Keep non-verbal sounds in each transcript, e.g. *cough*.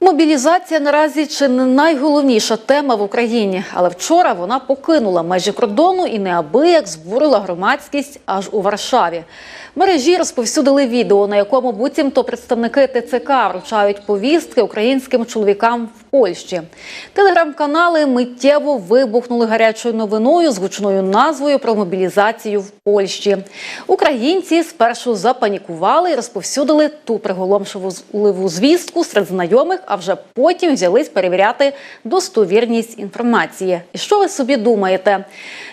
Мобілізація наразі чи не найголовніша тема в Україні, але вчора вона покинула межі кордону і неабияк збурила громадськість аж у Варшаві. Мережі розповсюдили відео, на якому буцімто представники ТЦК вручають повістки українським чоловікам в Польщі. Телеграм-канали миттєво вибухнули гарячою новиною з гучною назвою про мобілізацію в Польщі. Українці спершу запанікували і розповсюдили ту приголомшливу звістку серед знайомих, а вже потім взялись перевіряти достовірність інформації. І що ви собі думаєте?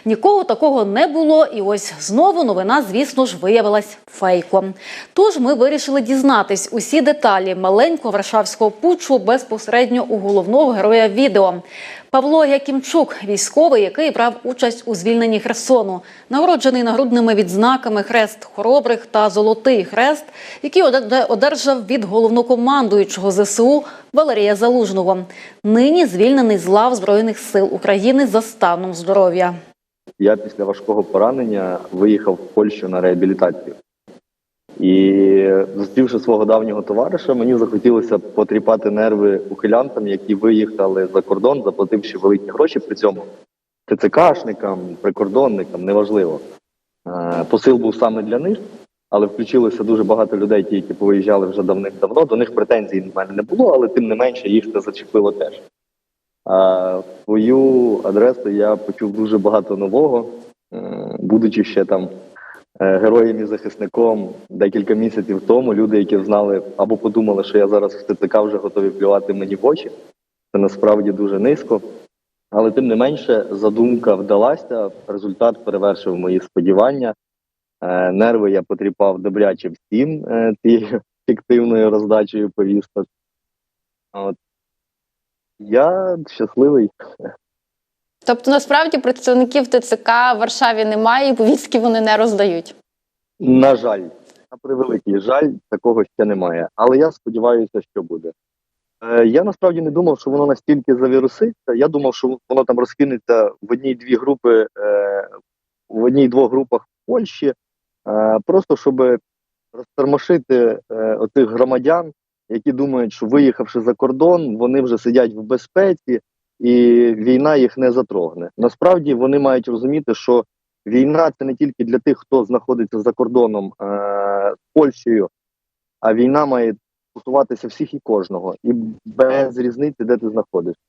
Нікого такого не було, і ось знову новина, звісно ж, виявилась фейком. Тож ми вирішили дізнатись усі деталі маленького варшавського путчу безпосередньо у головного героя відео. Павло Якімчук, військовий, який брав участь у звільненні Херсону, нагороджений нагрудними відзнаками Хрест Хоробрих та Золотий Хрест, який оде- одержав від головнокомандуючого ЗСУ Валерія Залужного. Нині звільнений з лав Збройних сил України за станом здоров'я. Я після важкого поранення виїхав в Польщу на реабілітацію. І зустрівши свого давнього товариша, мені захотілося потріпати нерви ухилянтам, які виїхали за кордон, заплативши великі гроші при цьому ТЦКшникам, прикордонникам, неважливо. Е, Посил був саме для них, але включилося дуже багато людей, ті, які повиїжджали вже давним-давно. До них претензій в мене не було, але тим не менше їх це зачепило теж. А свою адресу я почув дуже багато нового, е, будучи ще там е, героєм і захисником декілька місяців тому. Люди, які знали або подумали, що я зараз в ТЦК вже готові плювати мені в очі. Це насправді дуже низько. Але тим не менше, задумка вдалася, результат перевершив мої сподівання. Е, Нерви я потріпав добряче всім е, цією *laughs* фіктивною роздачею повісток. От. Я щасливий. Тобто, насправді представників ТЦК в Варшаві немає, і повістки вони не роздають. На жаль, на превеликий жаль, такого ще немає. Але я сподіваюся, що буде. Е, я насправді не думав, що воно настільки завіруситься. Я думав, що воно там розкинеться в одній-дві групи, е, в одній-двох групах в Польщі, е, просто щоб розтормошити е, отих громадян, які думають, що виїхавши за кордон, вони вже сидять в безпеці і війна їх не затрогне. Насправді вони мають розуміти, що війна це не тільки для тих, хто знаходиться за кордоном е, Польщею, а війна має стосуватися всіх і кожного, і без різниці, де ти знаходишся.